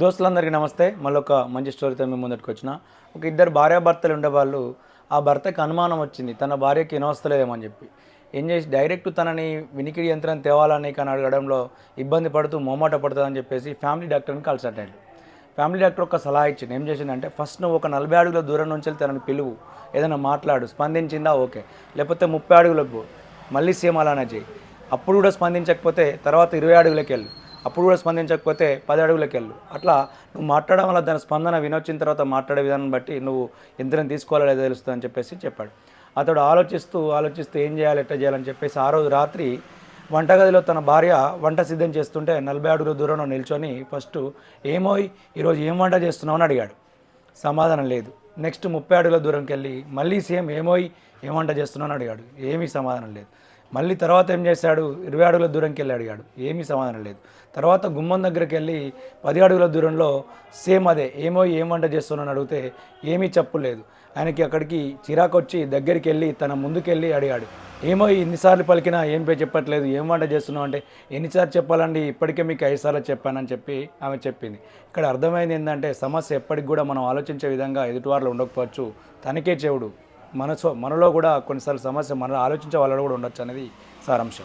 దోస్తులందరికీ నమస్తే. మళ్ళీ ఒక మంచి స్టోరీతో మేము ముందటికి వచ్చిన ఒక ఇద్దరు భార్యాభర్తలు ఉండేవాళ్ళు ఆ భర్తకి అనుమానం వచ్చింది. తన భార్యకి వినవస్తలేదేమని చెప్పి. ఏం చేసి డైరెక్ట్ తనని వినికిడి యంత్రం తేవాలని కానీ అడగడంలో ఇబ్బంది పడుతూ మోమాట పడుతుందని చెప్పేసి ఫ్యామిలీ డాక్టర్ని కన్సల్ట్ అయ్యాడు ఫ్యామిలీ డాక్టర్ ఒక సలహా ఇచ్చింది. ఏం చేసిందంటే ఫస్ట్ నువ్వు ఒక నలభై అడుగుల దూరం నుంచి వెళ్ళి తనని పిలువు. ఏదైనా మాట్లాడు. స్పందించిందా? ఓకే. లేకపోతే ముప్పై అడుగులకు పో. మళ్ళీ సేమ్ అలానే చేయి అప్పుడు కూడా స్పందించకపోతే తర్వాత ఇరవై అడుగులకి వెళ్ళు అప్పుడు కూడా స్పందించకపోతే పది అడుగులకెళ్ళు. అట్లా నువ్వు మాట్లాడడం వల్ల దాని స్పందన వినొచ్చిన తర్వాత మాట్లాడే విధానం బట్టి నువ్వు ఎంతని తీసుకోవాలో లేదో తెలుస్తుంది అని చెప్పేసి చెప్పాడు. అతడు ఆలోచిస్తూ ఆలోచిస్తూ ఏం చేయాలి ఎట్లా చేయాలని చెప్పేసి ఆ రోజు రాత్రి వంటగదిలో తన భార్య వంట సిద్ధం చేస్తుంటే నలభై అడుగుల దూరంలో నిల్చొని ఫస్ట్ ఏమోయ్ ఈరోజు ఏం వంట చేస్తున్నావు? అని అడిగాడు. సమాధానం లేదు. నెక్స్ట్ ముప్పై అడుగుల దూరంకి వెళ్ళి మళ్ళీ సేమ్ ఏమోయ్ ఏం వంట చేస్తున్నావు? అని అడిగాడు. ఏమీ సమాధానం లేదు. మళ్ళీ తర్వాత ఏం చేశాడు? ఇరవై అడుగుల దూరంకి వెళ్ళి అడిగాడు. ఏమీ సమాధానం లేదు. తర్వాత గుమ్మం దగ్గరికి వెళ్ళి పది అడుగుల దూరంలో సేమ్ అదే ఏమో ఏం వంట చేస్తున్నాను అడిగితే ఏమీ చెప్పలేదు ఆయనకి అక్కడికి చిరాకు వచ్చి దగ్గరికి వెళ్ళి తన ముందుకెళ్ళి అడిగాడు. ఏమో ఇన్నిసార్లు పలికినా ఏం పే చెప్పట్లేదు ఏం వంట చేస్తున్నావు అంటే ఎన్నిసార్లు చెప్పాలండి ఇప్పటికే మీకు ఐదు సార్లు చెప్పానని చెప్పి ఆమె చెప్పింది. ఇక్కడ అర్థమైంది ఏంటంటే సమస్య ఎప్పటికి కూడా మనం ఆలోచించే విధంగా ఎదుటివారులు ఉండకపోవచ్చు. తనకే చెవుడు. మనసు మనలో కూడా కొన్నిసార్లు సమస్య మన ఆలోచించే వాళ్ళలో కూడా ఉండొచ్చు అనేది సారాంశం.